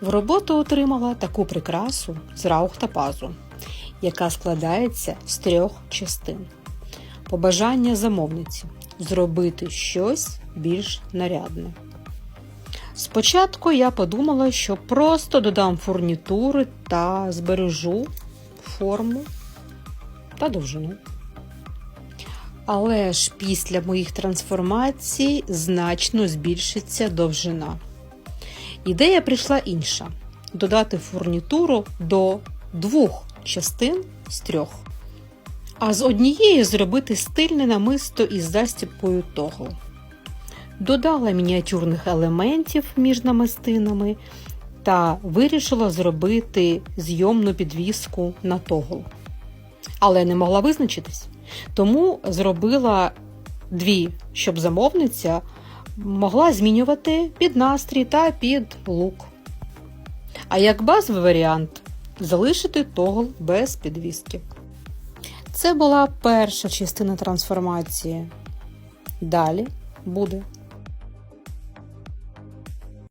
В роботу отримала таку прикрасу з раухтапазу, яка складається з трьох частин. Побажання замовниці зробити щось більш нарядне. Спочатку я подумала, що просто додам фурнітури та збережу форму та довжину. Але ж після моїх трансформацій значно збільшиться довжина. Ідея прийшла інша: додати фурнітуру до двох частин з трьох. А з однієї зробити стильне намисто із застібкою тогл. Додала мініатюрних елементів між намистинами та вирішила зробити зйомну підвіску на тогл. Але не могла визначитись, тому зробила дві, щоб замовниця могла змінювати під настрій та під лук. А як базовий варіант залишити тогл без підвіски. Це була перша частина трансформації. Далі буде